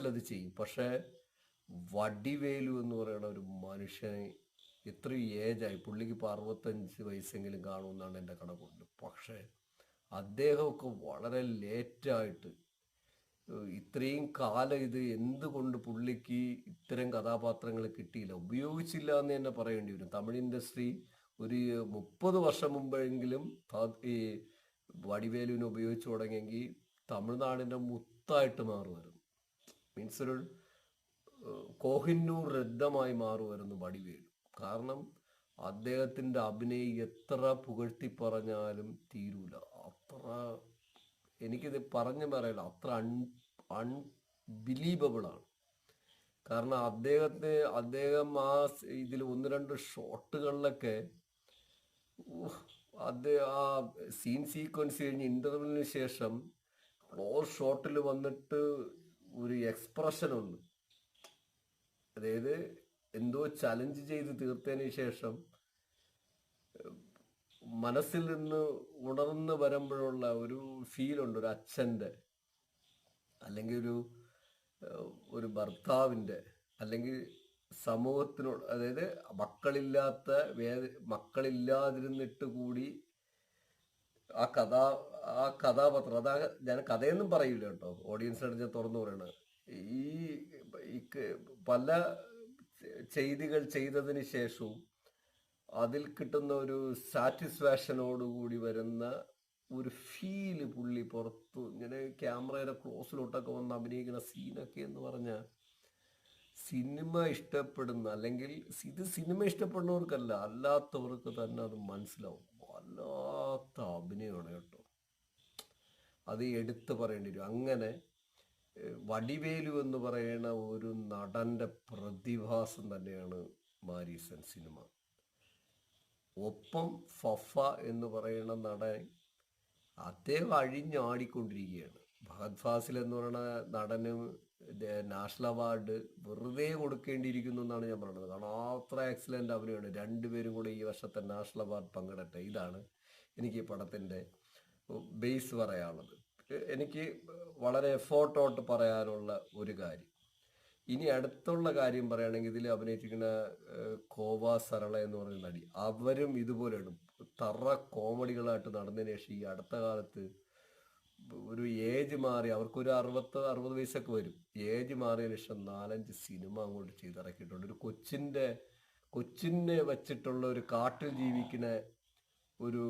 അത് ചെയ്യും. പക്ഷേ വടിവേലു എന്ന് പറയുന്ന ഒരു മനുഷ്യനെ ഇത്രയും ഏജായി പുള്ളിക്ക് ഇപ്പോൾ അറുപത്തഞ്ച് വയസ്സെങ്കിലും കാണുമെന്നാണ് എന്റെ കണക്കുണ്ട് പക്ഷേ അദ്ദേഹമൊക്കെ വളരെ ലേറ്റായിട്ട് ഇത്രയും കാലം ഇത് എന്തുകൊണ്ട് പുള്ളിക്ക് ഇത്തരം കഥാപാത്രങ്ങൾ കിട്ടിയില്ല? ഉപയോഗിച്ചില്ല എന്ന് തന്നെ പറയേണ്ടി വരും. തമിഴ് ഇൻഡസ്ട്രി ഒരു മുപ്പത് വർഷം മുമ്പെങ്കിലും ഈ വടിവേലുവിനെ ഉപയോഗിച്ചു തുടങ്ങിയെങ്കിൽ തമിഴ്നാടിന്റെ മുത്തായിട്ട് മാറുമായിരുന്നു. മീൻസ് ഒരു കോഹിന്നൂർ രദ്ധമായി മാറുമായിരുന്നു വടിവേലു. കാരണം അദ്ദേഹത്തിന്റെ അഭിനയം എത്ര പുകഴ്ത്തി പറഞ്ഞാലും തീരൂല. അത്ര എനിക്കിത് പറഞ്ഞു പറയില്ല അത്ര അൺ അൺബിലീവബിൾ ആണ്. കാരണം അദ്ദേഹത്തെ അദ്ദേഹം ആ ഇതിൽ ഒന്ന് രണ്ട് ഷോട്ടുകളിലൊക്കെ അദ്ദേഹം ആ സീൻ സീക്വൻസ് കഴിഞ്ഞ് ഇന്റർവെല്ലിന് ശേഷം ക്ലോസ് ഷോട്ടിൽ വന്നിട്ട് ഒരു എക്സ്പ്രഷൻ ഉണ്ട്. അതായത് എന്തോ ചലഞ്ച് ചെയ്ത് തീർത്തതിന് ശേഷം മനസ്സിൽ നിന്ന് ഉണർന്ന് വരുമ്പോഴുള്ള ഒരു ഫീലുണ്ട് ഒരു അച്ഛന്റെ അല്ലെങ്കിൽ ഒരു ഒരു ഭർത്താവിന്റെ അല്ലെങ്കിൽ സമൂഹത്തിനോട് അതായത് മക്കളില്ലാത്ത വേ മക്കളില്ലാതിരുന്നിട്ട് കൂടി ആ കഥ ആ കഥാപാത്രം അതാ ഞാൻ കഥയൊന്നും പറയില്ല കേട്ടോ. ഓഡിയൻസിനോട് ഞാൻ തുറന്നു പറയണത് ഈ പല ചെയ്തികൾ ചെയ്തതിന് ശേഷവും അതിൽ കിട്ടുന്ന ഒരു സാറ്റിസ്ഫാക്ഷനോടുകൂടി വരുന്ന ഒരു ഫീൽ പുള്ളി പുറത്തു ഇങ്ങനെ ക്യാമറയുടെ ക്ലോസിലോട്ടൊക്കെ വന്ന് അഭിനയിക്കുന്ന സീനൊക്കെ എന്ന് പറഞ്ഞാൽ സിനിമ ഇഷ്ടപ്പെടുന്ന അല്ലെങ്കിൽ ഇത് സിനിമ ഇഷ്ടപ്പെടുന്നവർക്കല്ല അല്ലാത്തവർക്ക് തന്നെ അത് മനസ്സിലാവും. വല്ലാത്ത അഭിനയമാണ് കേട്ടോ. അത് എടുത്തു പറയേണ്ടി വരും. അങ്ങനെ വടിവേലു എന്ന് പറയുന്ന ഒരു നടന്റെ പ്രതിഭാസം തന്നെയാണ് മാരീസൻ സിനിമ. ഒപ്പം ഫഫ എന്ന് പറയുന്ന നടൻ അദ്ദേഹം അഴിഞ്ഞാടിക്കൊണ്ടിരിക്കുകയാണ്. ഭഗത് ഫാസിൽ എന്ന് പറയുന്ന നടന് നാഷണൽ അവാർഡ് വെറുതെ കൊടുക്കേണ്ടിയിരിക്കുന്നു എന്നാണ് ഞാൻ പറയുന്നത് കാരണം അത്ര എക്സലന്റ് അഭിനയമാണ് രണ്ടുപേരും കൂടെ ഈ വർഷത്തെ നാഷണൽ അവാർഡ് പങ്കിടട്ടെ. ഇതാണ് എനിക്ക് ഈ പടത്തിന്റെ ബേസ് പറയാനുള്ളത്. എനിക്ക് വളരെ എഫോർട്ടോട്ട് പറയാനുള്ള ഒരു കാര്യം. ഇനി അടുത്തുള്ള കാര്യം പറയുകയാണെങ്കിൽ ഇതിൽ അഭിനയിച്ചിരിക്കുന്ന കോവ സരള എന്ന് പറയുന്ന നടി. അവരും ഇതുപോലെയാണ്. തറ കോമഡികളായിട്ട് നടന്നതിന് ശേഷം ഈ അടുത്ത കാലത്ത് ഒരു ഏജ് മാറി അവർക്കൊരു അറുപത്ത് അറുപത് വയസ്സൊക്കെ വരും. ഏജ് മാറിയ ശേഷം നാലഞ്ച് സിനിമ അങ്ങോട്ട് ചെയ്തിറക്കിയിട്ടുണ്ട്. ഒരു കൊച്ചിന്റെ കൊച്ചിനെ വച്ചിട്ടുള്ള ഒരു കാട്ടിൽ ജീവിക്കുന്ന ഒരു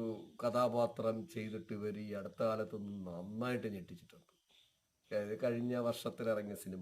കഥാപാത്രം ചെയ്തിട്ട് ഇവർ ഈ അടുത്ത കാലത്തൊന്നും നന്നായിട്ട് ഞെട്ടിച്ചിട്ടുണ്ട്. കഴിഞ്ഞ വർഷത്തിൽ ഇറങ്ങിയ സിനിമ.